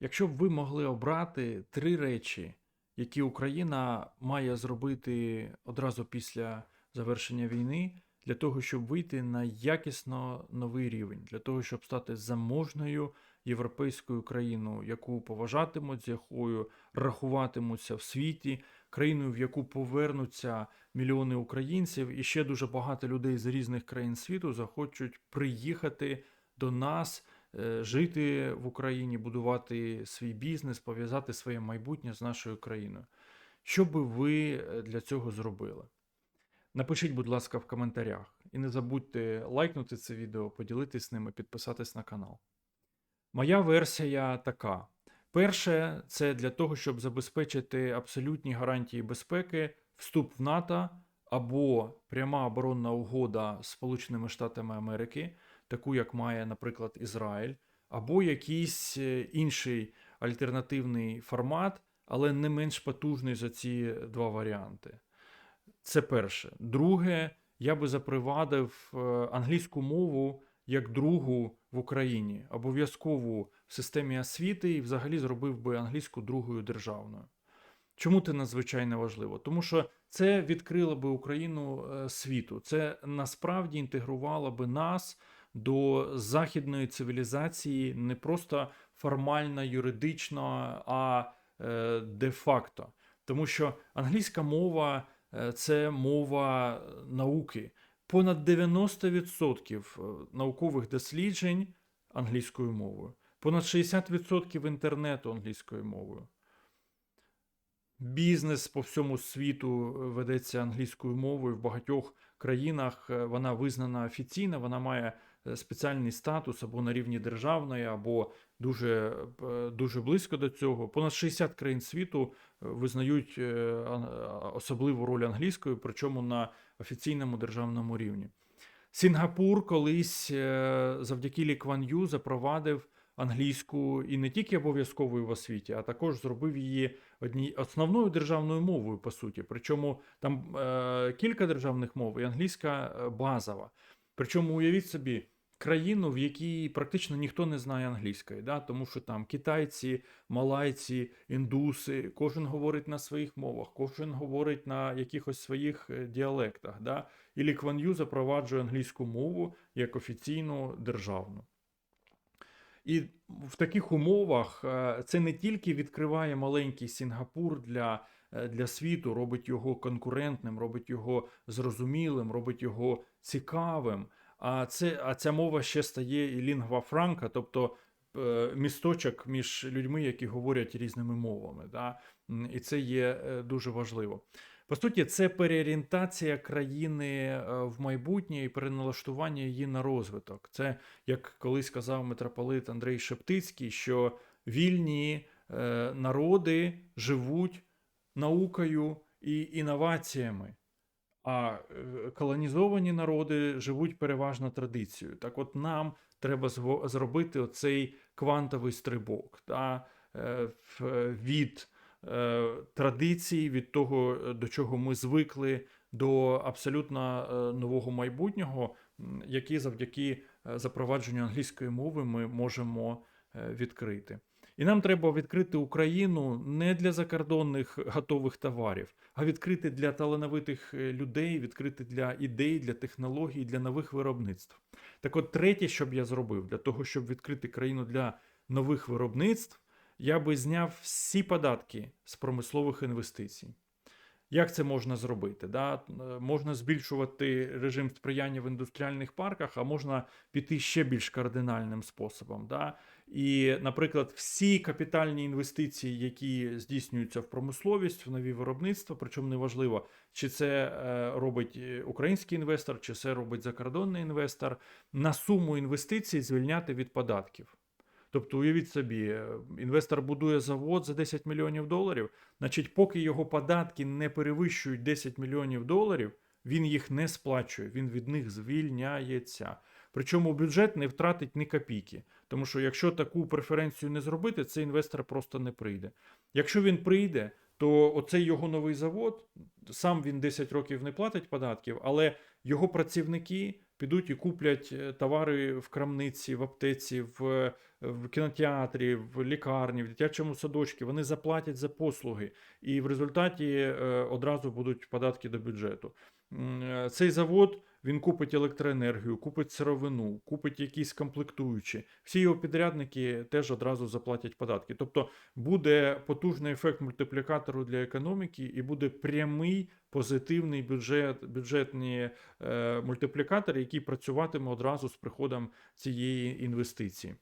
Якщо б ви могли обрати три речі, які Україна має зробити одразу після завершення війни, для того, щоб вийти на якісно новий рівень, для того, щоб стати заможною європейською країною, яку поважатимуть, з якою рахуватимуться в світі, країною, в яку повернуться мільйони українців, і ще дуже багато людей з різних країн світу захочуть приїхати до нас жити в Україні, будувати свій бізнес, пов'язати своє майбутнє з нашою країною. Що би ви е, для цього зробили? Напишіть, будь ласка, в коментарях. І не забудьте лайкнути це відео, поділитись ними, підписатись на канал. Моя версія така: перше, це для того, щоб забезпечити абсолютні гарантії безпеки, вступ в НАТО або пряма оборонна угода з Сполученими Штатами Америки, таку як має, наприклад, Ізраїль, або якийсь е, інший альтернативний формат, але не менш потужний за ці два варіанти. Це перше. Друге, я би запровадив е, англійську мову як другу в Україні, обов'язкову в системі освіти, і взагалі зробив би англійську другою державною. Чому це надзвичайно важливо? Тому що це відкрило би Україну е, світу. Це насправді інтегрувало би нас до західної цивілізації не просто формально, юридично, а е, де-факто. Тому що англійська мова е, це мова науки. Понад 90% наукових досліджень англійською мовою, понад 60% інтернету англійською мовою. Бізнес по всьому світу ведеться англійською мовою в багатьох країнах. е, Вона визнана офіційно, вона має е, спеціальний статус або на рівні державної, або дуже, е, дуже близько до цього. Понад 60 країн світу визнають особливу роль англійської, причому на офіційному державному рівні. Сінгапур колись завдяки Лі Кван Ю запровадив англійську і не тільки обов'язковою в освіті, а також зробив її одні, основною державною мовою, по суті. Причому там е, кілька державних мов, і англійська е, базова. Причому уявіть собі. Країну, в якій практично ніхто не знає англійської, да? тому що там китайці, малайці, індуси, кожен говорить на своїх мовах, кожен говорить на якихось своїх е, діалектах. Да? І Ю запроваджує англійську мову як офіційну державну. І в таких умовах е, це не тільки відкриває маленький Сінгапур для, е, для світу, робить його конкурентним, робить його зрозумілим, робить його цікавим. А, це, а ця мова ще стає і лінгва франка, тобто е, місточок між людьми, які говорять різними мовами. Да? І це є дуже важливо. По суті, це переорієнтація країни е, в майбутнє і переналаштування її на розвиток. Це, як колись казав митрополит Андрей Шептицький, що вільні е, народи живуть наукою і інноваціями. А е, колонізовані народи живуть переважно традицією. Так от нам треба зробити оцей квантовий стрибок та, від традицій, від того, е, до чого ми звикли, до абсолютно е, нового майбутнього, який завдяки е, запровадженню англійської мови ми можемо е, відкрити. І нам треба відкрити Україну не для закордонних готових товарів, а відкрити для талановитих е, людей, відкрити для ідей, для технологій, для нових виробництв. Так от, третє, що б я зробив для того, щоб відкрити країну для нових виробництв, я би зняв всі податки з промислових інвестицій. Як це можна зробити? Да? Е, Можна збільшувати режим сприяння в індустріальних парках, а можна піти ще більш кардинальним способом. Да? І, наприклад, всі капітальні інвестиції, які здійснюються в промисловість, в нові виробництва, причому неважливо, чи це е, робить е, український інвестор, чи це робить закордонний інвестор, на суму інвестицій звільняти від податків. Тобто, уявіть собі, е, інвестор будує завод за 10 мільйонів доларів, значить, поки його податки не перевищують 10 мільйонів доларів, він їх не сплачує, він від них звільняється. Причому бюджет не втратить ні копійки. Тому що якщо таку преференцію не зробити, цей інвестор просто не прийде. Якщо він прийде, то оцей його новий завод, сам він 10 років не платить податків, але його працівники підуть і куплять е, товари в крамниці, в аптеці, в в кінотеатрі, в лікарні, в дитячому садочку, вони заплатять за послуги, і в результаті е, одразу будуть податки до бюджету. Е, Цей завод він купить електроенергію, купить сировину, купить якісь комплектуючі. Всі його підрядники теж одразу заплатять податки. Тобто буде потужний ефект мультиплікатору для економіки і буде прямий позитивний бюджет, бюджетні е, мультиплікатори, який працюватиме одразу з приходом цієї інвестиції.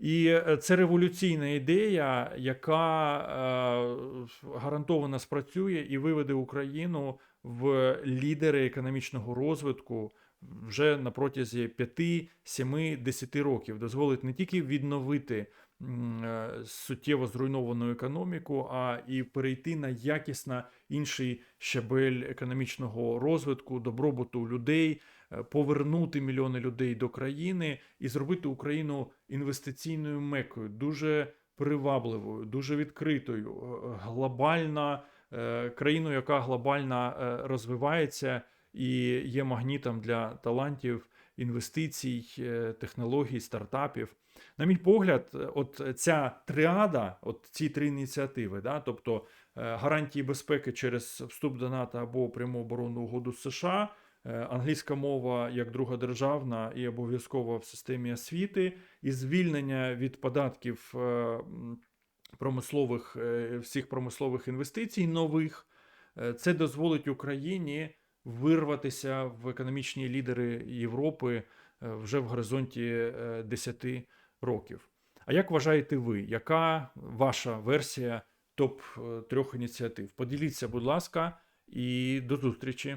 І е, це революційна ідея, яка е, гарантовано спрацює і виведе Україну в лідери економічного розвитку вже на протязі 5, 7, 10 років. Дозволить не тільки відновити е, суттєво зруйновану економіку, а і перейти на якісно інший щабель економічного розвитку, добробуту людей, повернути мільйони людей до країни і зробити Україну інвестиційною мекою, дуже привабливою, дуже відкритою, е, глобальна е, країною, яка глобально е, розвивається і є магнітом для талантів, інвестицій, технологій, стартапів. На мій погляд, от ця тріада, от ці три ініціативи, да, тобто гарантії безпеки через вступ до НАТО або пряму оборонну угоду з США, англійська мова як друга державна і обов'язково в системі освіти, і звільнення від податків е, промислових е, всіх промислових інвестицій нових. Е, Це дозволить Україні вирватися в економічні лідери Європи е, вже в горизонті е, 10 років. А як вважаєте ви, яка ваша версія топ е, трьох ініціатив? Поділіться, будь ласка, і до зустрічі.